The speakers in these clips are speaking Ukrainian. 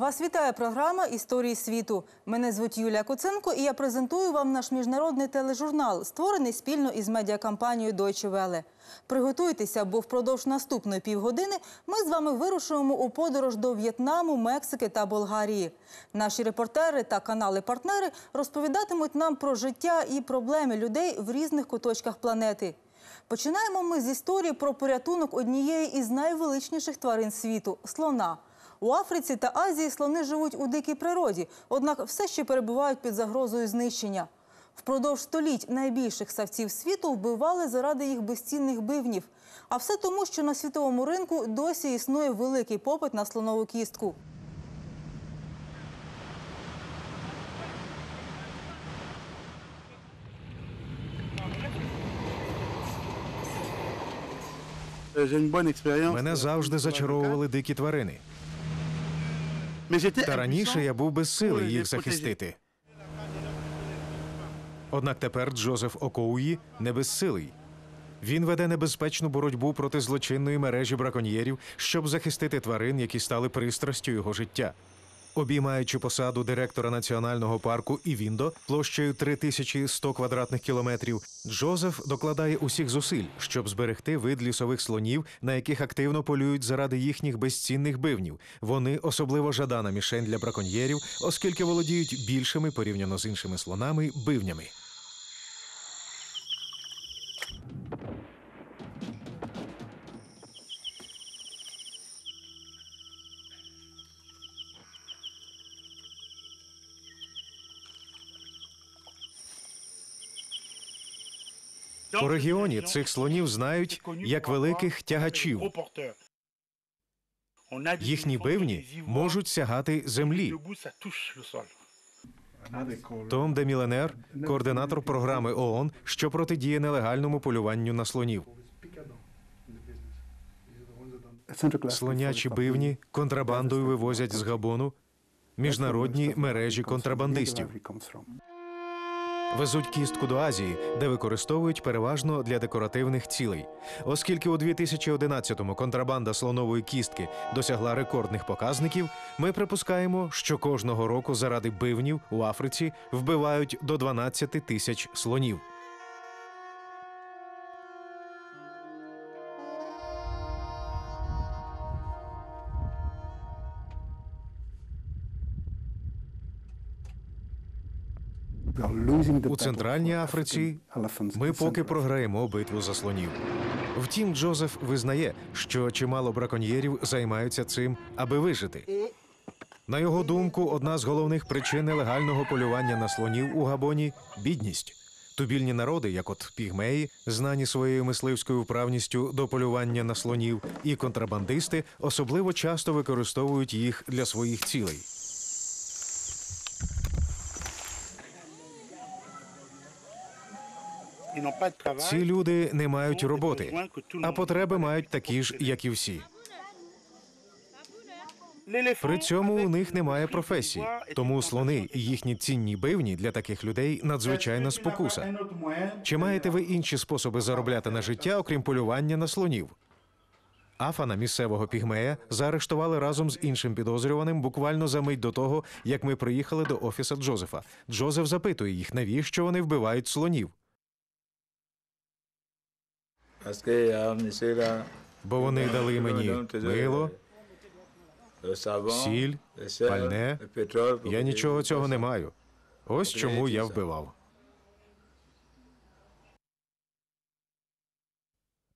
Вас вітає програма Історії світу. Мене звуть Юлія Куценко, і я презентую вам наш міжнародний тележурнал, створений спільно із медіакомпанією Deutsche Welle. Приготуйтеся, бо впродовж наступної півгодини ми з вами вирушуємо у подорож до В'єтнаму, Мексики та Болгарії. Наші репортери та канали-партнери розповідатимуть нам про життя і проблеми людей в різних куточках планети. Починаємо ми з історії про порятунок однієї із найвеличніших тварин світу слона. У Африці та Азії слони живуть у дикій природі, однак все ще перебувають під загрозою знищення. Впродовж століть найбільших савців світу вбивали заради їх безцінних бивнів. А все тому, що на світовому ринку досі існує великий попит на слонову кістку. Мене завжди зачаровували дикі тварини. Та раніше я був без сили їх захистити. Однак тепер Джозеф Окоуї не безсилий. Він веде небезпечну боротьбу проти злочинної мережі браконьєрів, щоб захистити тварин, які стали пристрастю його життя. Обіймаючи посаду директора національного парку Івіндо площею 3100 квадратних кілометрів, Джозеф докладає усіх зусиль, щоб зберегти вид лісових слонів, на яких активно полюють заради їхніх безцінних бивнів. Вони особливо жадана мішень для браконьєрів, оскільки володіють більшими порівняно з іншими слонами бивнями. У регіоні цих слонів знають як великих тягачів. Їхні бивні можуть сягати землі. Том де Міленер, координатор програми ООН, що протидіє нелегальному полюванню на слонів. Слонячі бивні контрабандою вивозять з Габону міжнародні мережі контрабандистів. Везуть кістку до Азії, де використовують переважно для декоративних цілей. Оскільки у 2011-му контрабанда слонової кістки досягла рекордних показників, ми припускаємо, що кожного року заради бивнів у Африці вбивають до 12 тисяч слонів. У центральній Африці ми поки програємо битву за слонів. Втім, Джозеф визнає, що чимало браконьєрів займаються цим, аби вижити. На його думку, одна з головних причин нелегального полювання на слонів у Габоні бідність. Тубільні народи, як от пігмеї, знані своєю мисливською вправністю до полювання на слонів, і контрабандисти особливо часто використовують їх для своїх цілей. Ці люди не мають роботи, а потреби мають такі ж, як і всі. При цьому у них немає професії, тому слони і їхні цінні бивні для таких людей надзвичайна спокуса. Чи маєте ви інші способи заробляти на життя, окрім полювання на слонів? Афана, місцевого пігмея, заарештували разом з іншим підозрюваним буквально за мить до того, як ми приїхали до офіса Джозефа. Джозеф запитує їх, навіщо вони вбивають слонів. Бо вони дали мені мило, сіль, пальне. Я нічого цього не маю. Ось чому я вбивав.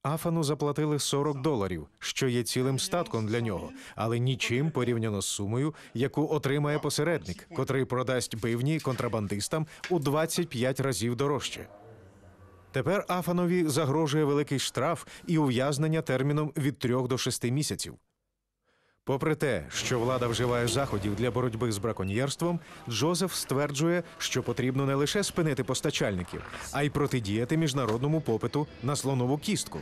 Афану заплатили 40 доларів, що є цілим статком для нього, але нічим порівняно з сумою, яку отримає посередник, котрий продасть бивні контрабандистам у 25 разів дорожче. Тепер Афанові загрожує великий штраф і ув'язнення терміном від 3 до 6 місяців. Попри те, що влада вживає заходів для боротьби з браконьєрством, Джозеф стверджує, що потрібно не лише спинити постачальників, а й протидіяти міжнародному попиту на слонову кістку.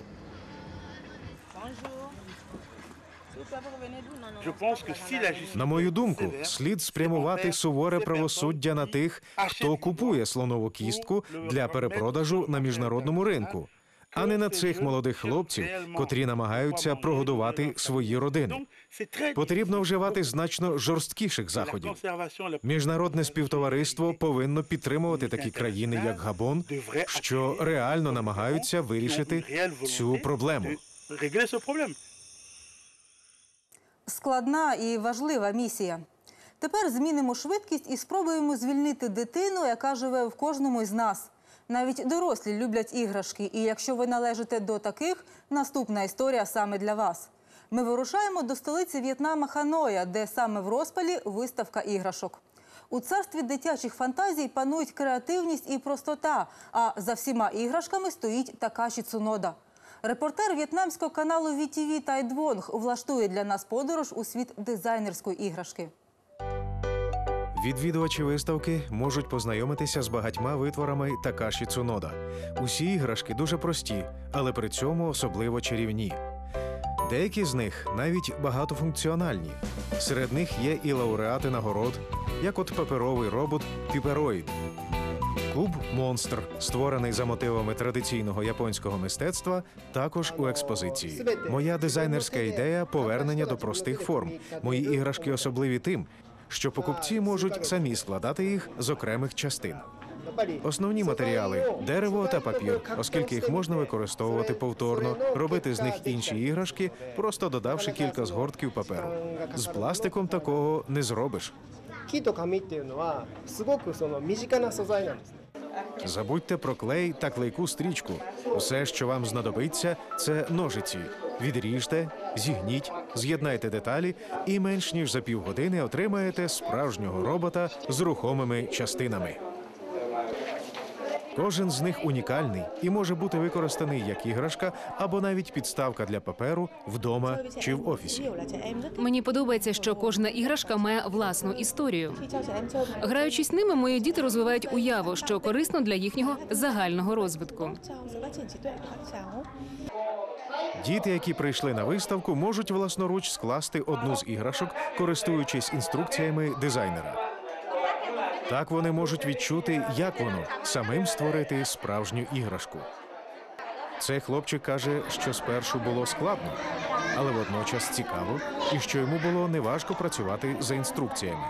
На мою думку, слід спрямувати суворе правосуддя на тих, хто купує слонову кістку для перепродажу на міжнародному ринку. а не на цих молодих хлопців, котрі намагаються прогодувати свої родини. Потрібно вживати значно жорсткіших заходів. Міжнародне співтовариство повинно підтримувати такі країни, як Габон, що реально намагаються вирішити цю проблему. Складна і важлива місія. Тепер змінимо швидкість і спробуємо звільнити дитину, яка живе в кожному із нас. Навіть дорослі люблять іграшки, і якщо ви належите до таких, наступна історія саме для вас. Ми вирушаємо до столиці В'єтнама Ханоя, де саме в розпалі виставка іграшок. У царстві дитячих фантазій панують креативність і простота. А за всіма іграшками стоїть Такаші Цунода. Репортер в'єтнамського каналу VTV Тай Двонг влаштує для нас подорож у світ дизайнерської іграшки. Відвідувачі виставки можуть познайомитися з багатьма витворами Такаші Цунода. Усі іграшки дуже прості, але при цьому особливо чарівні. Деякі з них навіть багатофункціональні. Серед них є і лауреати нагород, як от паперовий робот Піпероїд. Куб Монстр, створений за мотивами традиційного японського мистецтва, також у експозиції. Моя дизайнерська ідея повернення до простих форм. Мої іграшки особливі тим, що покупці можуть самі складати їх з окремих частин. Основні матеріали дерево та папір, оскільки їх можна використовувати повторно, робити з них інші іграшки, просто додавши кілька згортків паперу. З пластиком такого не зробиш. 木と紙っていうのはすごくその身近な素材なんですね Забудьте про клей та клейку стрічку. Усе, що вам знадобиться, це ножиці. Відріжте, зігніть, з'єднайте деталі, і менш ніж за півгодини отримаєте справжнього робота з рухомими частинами. Кожен з них унікальний і може бути використаний як іграшка або навіть підставка для паперу вдома чи в офісі. Мені подобається, що кожна іграшка має власну історію. Граючись ними, мої діти розвивають уяву, що корисно для їхнього загального розвитку. Діти, які прийшли на виставку, можуть власноруч скласти одну з іграшок, користуючись інструкціями дизайнера. Так вони можуть відчути, як воно самим створити справжню іграшку. Цей хлопчик каже, що спершу було складно, але водночас цікаво, і що йому було неважко працювати за інструкціями.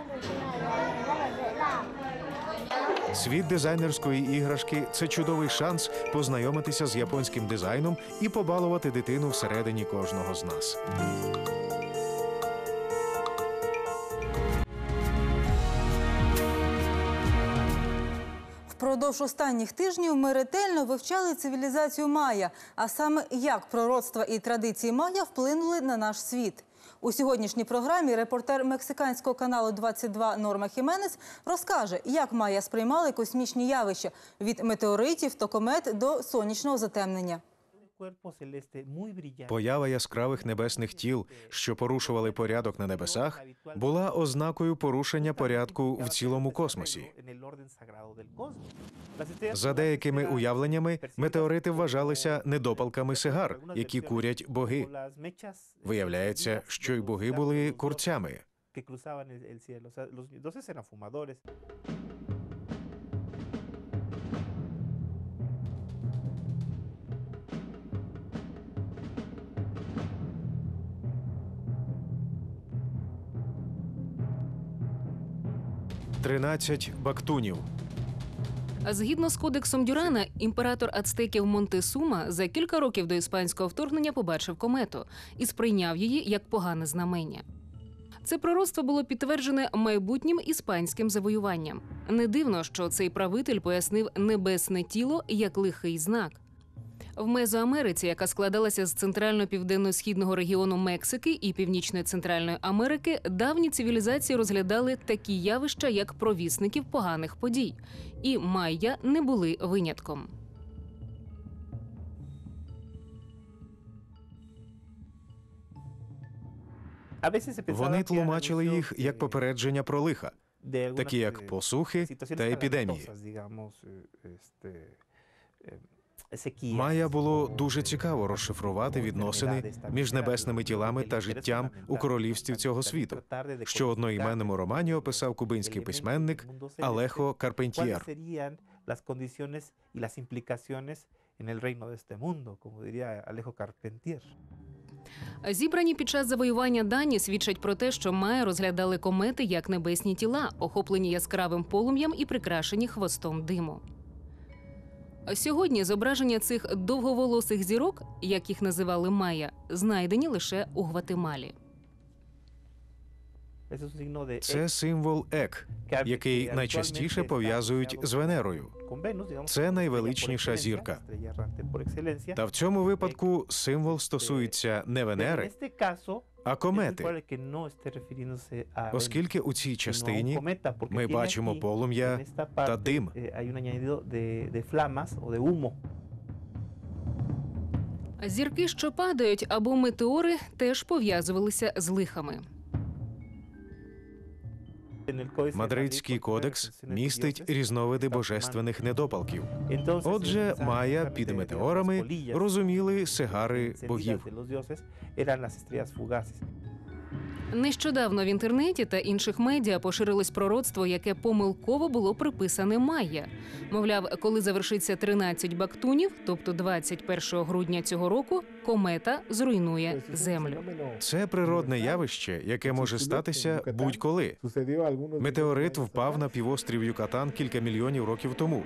Світ дизайнерської іграшки це чудовий шанс познайомитися з японським дизайном і побалувати дитину всередині кожного з нас. Впродовж останніх тижнів ми ретельно вивчали цивілізацію Майя, а саме як пророцтва і традиції Майя вплинули на наш світ. У сьогоднішній програмі репортер мексиканського каналу 22 Норма Хіменес розкаже, як Майя сприймали космічні явища від метеоритів та комет до сонячного затемнення. Поява яскравих небесних тіл, що порушували порядок на небесах, була ознакою порушення порядку в цілому космосі. За деякими уявленнями, метеорити вважалися недопалками сигар, які курять боги. las Виявляється, що й боги були курцями. que cruzaban el, el cielo. O sea, los dioses eran fumadores. Тринадцять бактунів. Згідно з кодексом Дюрана, імператор ацтеків Монтесума за кілька років до іспанського вторгнення побачив комету і сприйняв її як погане знамення. Це пророцтво було підтверджене майбутнім іспанським завоюванням. Не дивно, що цей правитель пояснив небесне тіло як лихий знак. В Мезоамериці, яка складалася з центрально-південно-східного регіону Мексики і Північної Центральної Америки, давні цивілізації розглядали такі явища як провісників поганих подій, і майя не були винятком. Вони тлумачили їх як попередження про лиха. такі як посухи та епідемії. Майя було дуже цікаво розшифрувати відносини між небесними тілами та життям у королівстві цього світу, що одноіменному романі описав кубинський письменник Алехо Карпентьєр. ¿Cuáles serían las condiciones y las implicaciones en el reino de este mundo, como diría Alejo Carpentier. Зібрані під час завоювання дані свідчать про те, що Майя розглядали комети як небесні тіла, охоплені яскравим полум'ям і прикрашені хвостом диму. Сьогодні зображення цих довговолосих зірок, як їх називали Майя, знайдені лише у Гватемалі. Це символ ек, який найчастіше пов'язують з Венерою. Це найвеличніша зірка. Та в цьому випадку символ стосується не Венери, а комети, оскільки у цій частині ми бачимо полум'я та дим. eh. Зірки, що падають, або метеори, теж пов'язувалися з лихами. Мадридський кодекс містить різновиди божественних недопалків. Отже, Майя під метеорами розуміли сигари богів. Нещодавно в інтернеті та інших медіа поширилось пророцтво, яке помилково було приписане Майя. Мовляв, коли завершиться 13 бактунів, тобто 21 грудня цього року, комета зруйнує землю. Це природне явище, яке може статися будь-коли. Метеорит впав на півострів Юкатан кілька мільйонів років тому.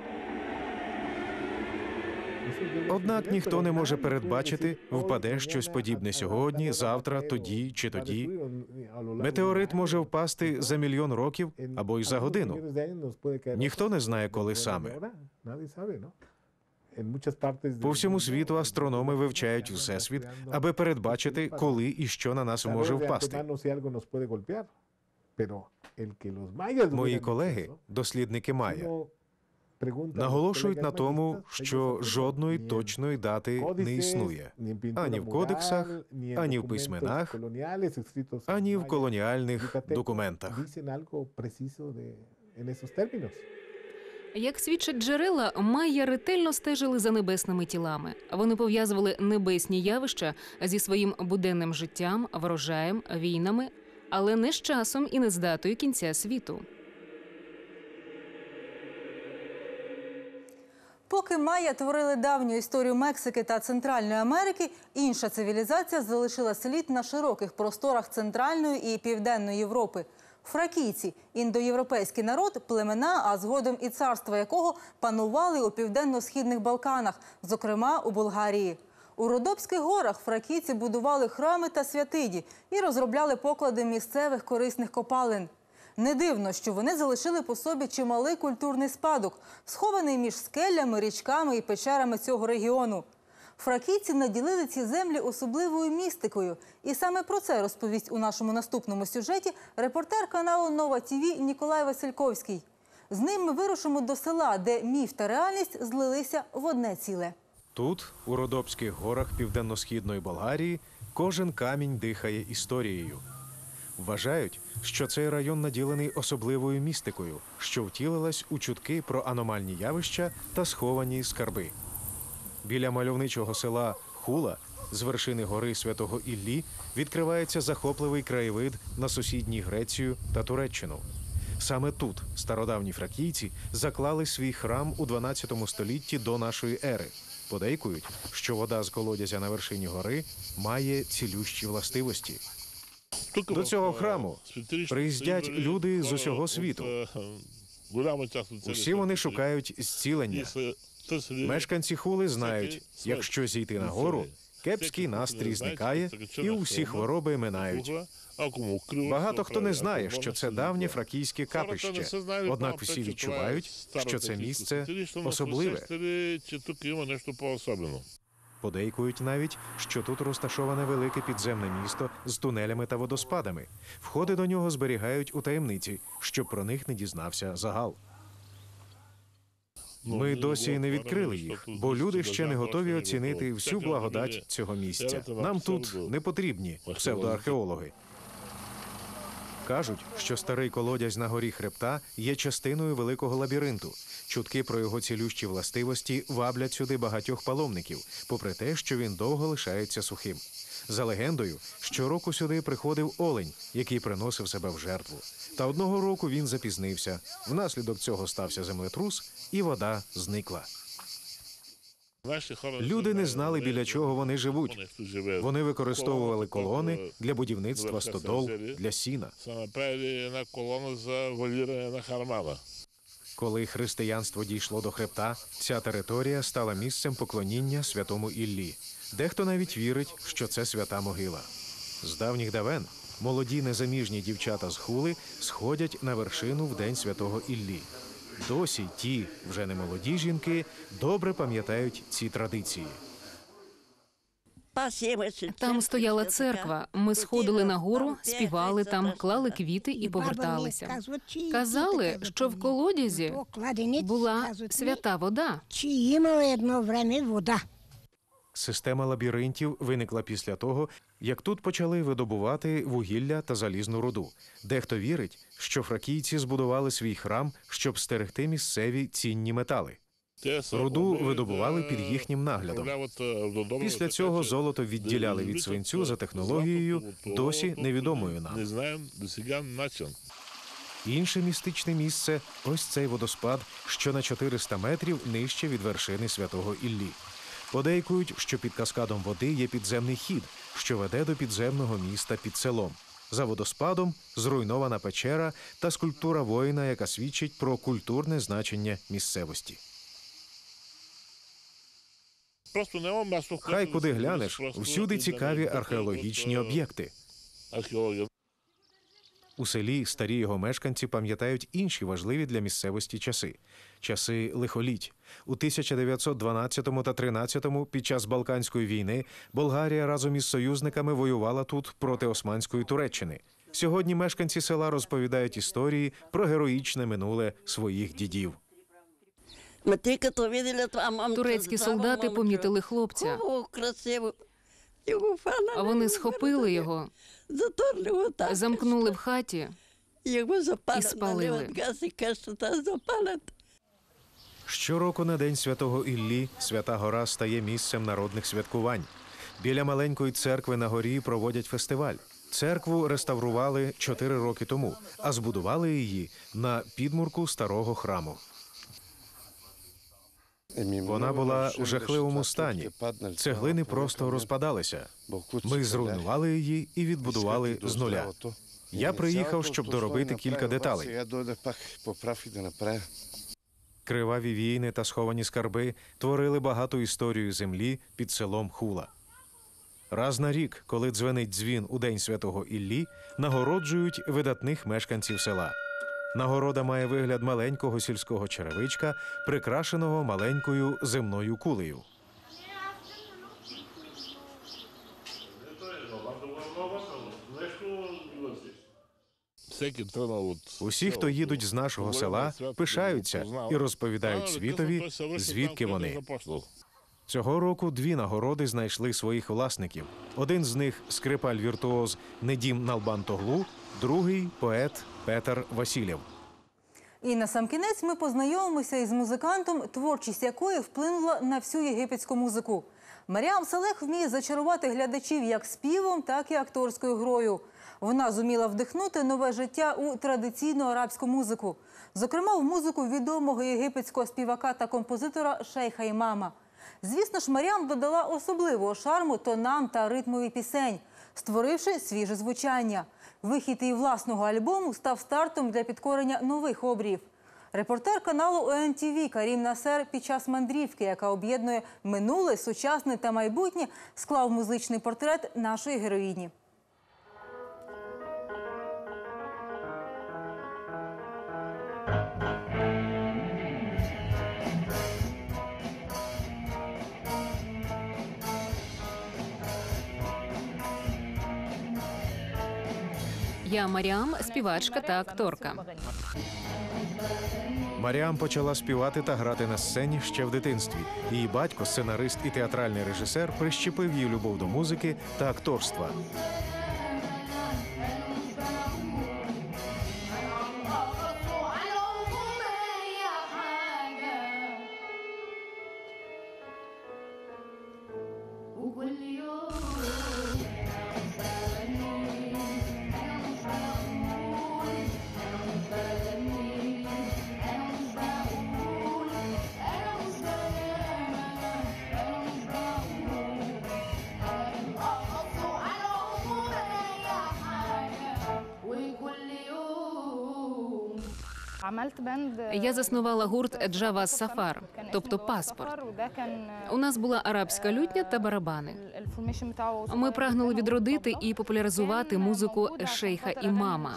Однак ніхто не може передбачити, впаде щось подібне сьогодні, завтра, тоді чи тоді. Метеорит може впасти за мільйон років або й за годину. Ніхто не знає, коли саме. По всьому світу астрономи вивчають всесвіт, аби передбачити, коли і що на нас може впасти. Мої колеги, дослідники Майя, наголошують на тому, що жодної точної дати не існує ані в кодексах, ані в письменах, ані в колоніальних документах. Як свідчать джерела, майя ретельно стежили за небесними тілами. Вони пов'язували небесні явища зі своїм буденним життям, врожаєм, війнами, але не з часом і не з датою кінця світу. Поки майя творили давню історію Мексики та Центральної Америки, інша цивілізація залишила слід на широких просторах Центральної і Південної Європи. Фракійці індоєвропейський народ, племена, а згодом і царства якого панували у південно-східних Балканах, зокрема у Болгарії. У Родопських горах фракійці будували храми та святиді і розробляли поклади місцевих корисних копалин. Не дивно, що вони залишили по собі чималий культурний спадок, схований між скелями, річками і печерами цього регіону. Фракійці наділили ці землі особливою містикою. І саме про це розповість у нашому наступному сюжеті репортер каналу Нова ТІВІ Ніколай Васильковський. З ним ми вирушимо до села, де міф та реальність злилися в одне ціле. Тут, у Родопських горах південно-східної Болгарії, кожен камінь дихає історією. Вважають, що цей район наділений особливою містикою, що втілилась у чутки про аномальні явища та сховані скарби. Біля мальовничого села Хула з вершини гори Святого Іллі відкривається захопливий краєвид на сусідній Грецію та Туреччину. Саме тут стародавні фракійці заклали свій храм у 12 столітті до нашої ери. Подейкують, що вода з колодязя на вершині гори має цілющі властивості. До цього храму приїздять люди з усього світу. Усі вони шукають зцілення. Мешканці хули знають, якщо зійти на гору, кепський настрій зникає і усі хвороби минають. Багато хто не знає, що це давнє фракійське капище. Однак всі відчувають, що це місце особливе. Подейкують навіть, що тут розташоване велике підземне місто з тунелями та водоспадами. Входи до нього зберігають у таємниці, щоб про них не дізнався загал. Ми досі не відкрили їх, бо люди ще не готові оцінити всю благодать цього місця. Нам тут не потрібні псевдоархеологи. Кажуть, що старий колодязь на горі хребта є частиною великого лабіринту. Чутки про його цілющі властивості ваблять сюди багатьох паломників, попри те, що він довго лишається сухим. За легендою, щороку сюди приходив олень, який приносив себе в жертву. Та одного року він запізнився. Внаслідок цього стався землетрус, і вода зникла. Люди не знали, біля чого вони живуть. Вони використовували колони для будівництва стодол, для сіна. Коли християнство дійшло до хребта, ця територія стала місцем поклоніння святому Іллі. Дехто навіть вірить, що це свята могила. З давніх давен молоді незаміжні дівчата з хули сходять на вершину в день святого Іллі. Досі ті, вже не молоді жінки, добре пам'ятають ці традиції. Там стояла церква. Ми сходили на гору, співали там, клали квіти і поверталися. Казали, що в колодязі була свята вода. Вода. Система лабіринтів виникла після того, як тут почали видобувати вугілля та залізну руду. Дехто вірить, що фракійці збудували свій храм, щоб стерегти місцеві цінні метали. Руду видобували під їхнім наглядом. Після цього золото відділяли від свинцю за технологією, досі невідомою нам. Інше містичне місце ось цей водоспад, що на 400 метрів нижче від вершини святого Іллі. Подейкують, що під каскадом води є підземний хід, що веде до підземного міста під селом. За водоспадом зруйнована печера та скульптура воїна, яка свідчить про культурне значення місцевості. Просто нема място. в Хай куди глянеш, всюди цікаві археологічні е, об'єкти. У селі старі його мешканці пам'ятають інші важливі для місцевості часи часи лихоліть. У 1912 та 13 під час Балканської війни Болгарія разом із союзниками воювала тут проти Османської Туреччини. Сьогодні мешканці села розповідають історії про героїчне минуле своїх дідів. Турецькі солдати помітили хлопця. красиво. А вони схопили його, замкнули в хаті. Його запалили. і спалили. Щороку на День Святого Іллі Свята Гора стає місцем народних святкувань. Біля маленької церкви на горі проводять фестиваль. Церкву реставрували чотири роки тому, а збудували її на підмурку старого храму. Вона була у жахливому стані. Цеглини просто розпадалися. Ми зруйнували її і відбудували з нуля. Я приїхав, щоб доробити кілька деталей. Криваві війни та сховані скарби творили багату історію землі під селом Хула. Раз на рік, коли дзвенить дзвін у День Святого Іллі, нагороджують видатних мешканців села. Нагорода має вигляд маленького сільського черевичка, прикрашеного маленькою земною кулею. Усі, хто їдуть з нашого села, пишаються і розповідають світові, звідки вони. Цього року дві нагороди знайшли своїх власників. Один з них скрипаль віртуоз Недім Налбантоглу, другий поет Петер Васильєв. І на сам кінець ми познайомимося із музикантом, творчість якої вплинула на всю єгипетську музику. Маріам Салех вміє зачарувати глядачів як співом, так і акторською грою. Вона зуміла вдихнути нове життя у традиційну арабську музику, зокрема в музику відомого єгипетського співака та композитора Шейха Імама. Звісно ж, Маріам додала особливого шарму тонам та ритмові пісень, створивши свіже звучання. Вихід її власного альбому став стартом для підкорення нових обрів. Репортер каналу ОНТВ Карім Насер під час мандрівки, яка об'єднує минуле, сучасне та майбутнє, склав музичний портрет нашої героїні. Я Маріам, співачка та акторка. Маріам почала співати та грати на сцені ще в дитинстві. Її батько, сценарист і театральний режисер, прищепив її любов до музики та акторства. Я заснувала гурт Джава Сафар, тобто паспорт. У нас була арабська лютня та барабани. Ми прагнули відродити і популяризувати музику шейха імама.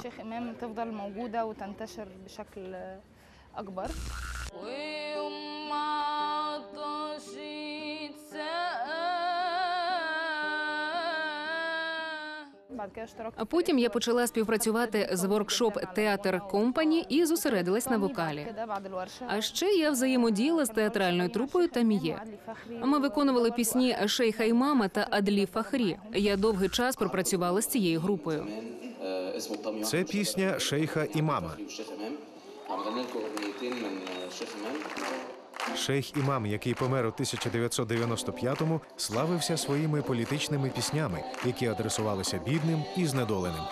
А потім я почала співпрацювати з воркшоп Театр Компані і зосередилась на вокалі. А ще я взаємодіяла з театральною трупою Таміє. Ми виконували пісні Шейха Імама та Адлі Фахрі. Я довгий час пропрацювала з цією групою. Це пісня шейха імама. Шейх імам, який помер у 1995-му, славився своїми політичними піснями, які адресувалися бідним і знедоленим.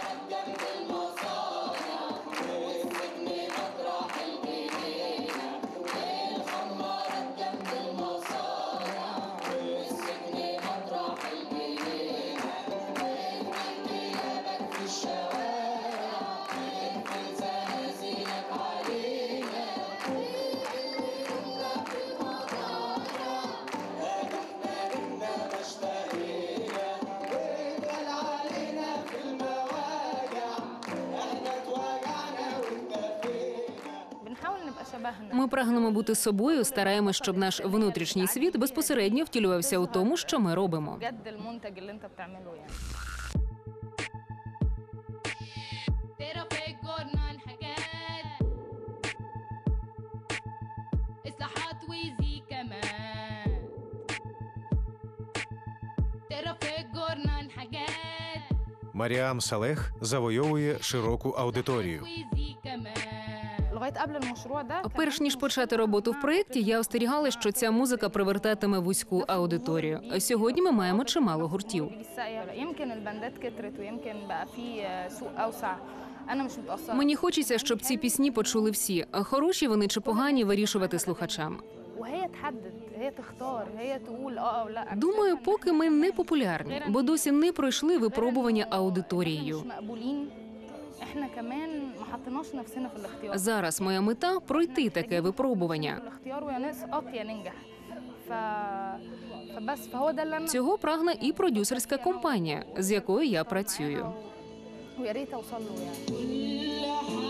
прагнемо бути собою, стараємось, щоб наш внутрішній світ безпосередньо втілювався у тому, що ми робимо. Маріам Салех завойовує широку аудиторію. Перш ніж почати роботу в проєкті, я остерігала, що ця музика привертатиме вузьку аудиторію. Сьогодні ми маємо чимало гуртів. Мені хочеться, щоб ці пісні почули всі. Хороші вони чи погані вирішувати слухачам. Думаю, поки ми не популярні, бо досі не пройшли випробування аудиторією. Зараз моя мета пройти таке випробування. Цього прагне і продюсерська компанія, з якою я працюю. ويا ريت اوصل له يعني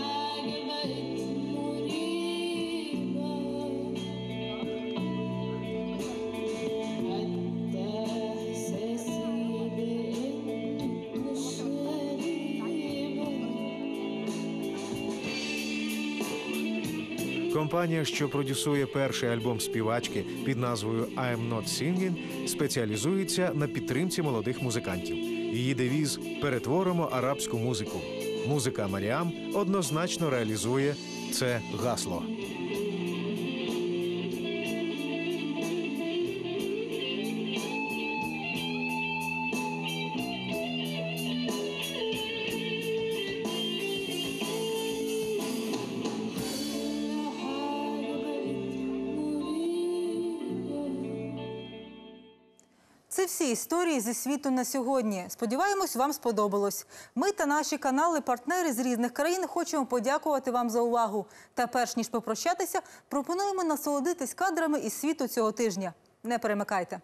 Компанія, що продюсує перший альбом співачки під назвою «I'm not singing», спеціалізується на підтримці молодих музикантів. Її девіз перетворимо арабську музику. Музика Маріам однозначно реалізує це гасло. Історії зі світу на сьогодні. Сподіваємось, вам сподобалось. Ми та наші канали-партнери з різних країн хочемо подякувати вам за увагу. Та перш ніж попрощатися, пропонуємо насолодитись кадрами із світу цього тижня. Не перемикайте.